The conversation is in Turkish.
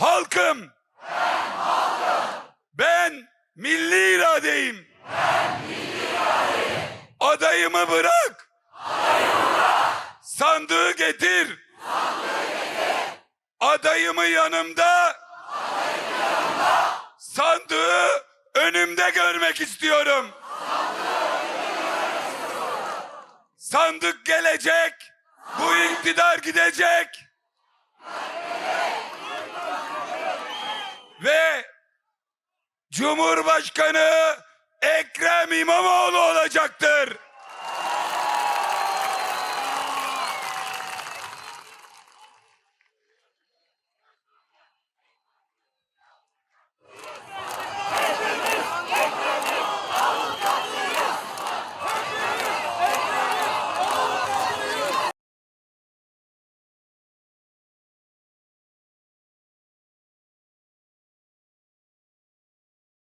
halkım. Ben milli iradeyim. Adayımı bırak. Sandığı getir. Adayımı yanımda. Sandığı önümde görmek istiyorum. Sandık gelecek. Bu iktidar gidecek. Cumhurbaşkanı Ekrem İmamoğlu olacaktır.